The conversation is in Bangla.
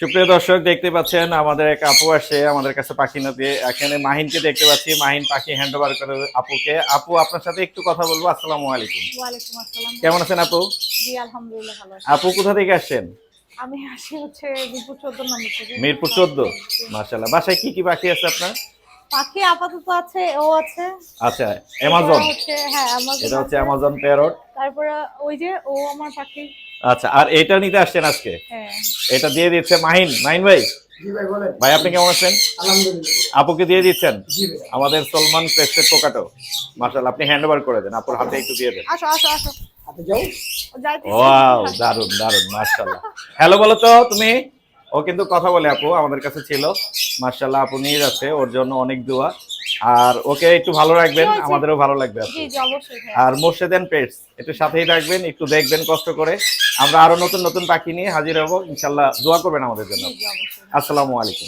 সুপ্রিয় দর্শক দেখতে পাচ্ছেন আমাদের এক আপু আসে আমাদের কাছে পাখি নদী এখানে মাহিনকে দেখতে পাচ্ছি। মাহিন পাখি হ্যান্ড ওভার করে আপুকে। আপু আপনার সাথে একটু কথা বলব। আসসালামু আলাইকুম। কেমন আছেন আপু? আলহামদুলিল্লাহ আপু কোথা থেকে আসছেন? আমি আসি হচ্ছে মিরপুর চোদ্দ নম্বর থেকে। মিরপুর চোদ্দ? মার্শাল্লাহ বাসায় কি কি পাখি আছে আপনার? পাখি আপাতত আছে ও আছে। আচ্ছা অ্যামাজন এটা হচ্ছে হ্যাঁ এটা হচ্ছে অ্যামাজন প্যারট তারপরে ওই যে ও আমার পাখি। আচ্ছা আর এটা নিতে আসছেন আজকে? হ্যাঁ। এটা দিয়ে দিচ্ছে মাহিন। মাহিন ভাই? ভাই আপনি কেমন আছেন? আলহামদুলিল্লাহ। আপুকে দিয়ে দিচ্ছেন? আমাদের সলমান প্রেসের মার্শাল আপনি হ্যান্ড ওভার করে দেন। আপুর হাতে একটু দিয়ে দেন। আসো আসো আসো। হাতে যাও। ও দারুণ দারুণ মার্শাল্লাহ হ্যালো বলো তো তুমি? ও কিন্তু কথা বলে আপু আমাদের কাছে ছিল। মার্শাল্লাহ আপু নিয়ে যাচ্ছে ওর জন্য অনেক দোয়া। আর ওকে একটু ভালো রাখবেন আমাদেরও ভালো লাগবে আর মোর্শেদেন পেটস একটু সাথেই রাখবেন একটু দেখবেন কষ্ট করে। আমরা আরও নতুন নতুন পাখি নিয়ে হাজির হব। ইনশাল্লাহ দোয়া করবেন আমাদের জন্য। আসসালামু আলাইকুম।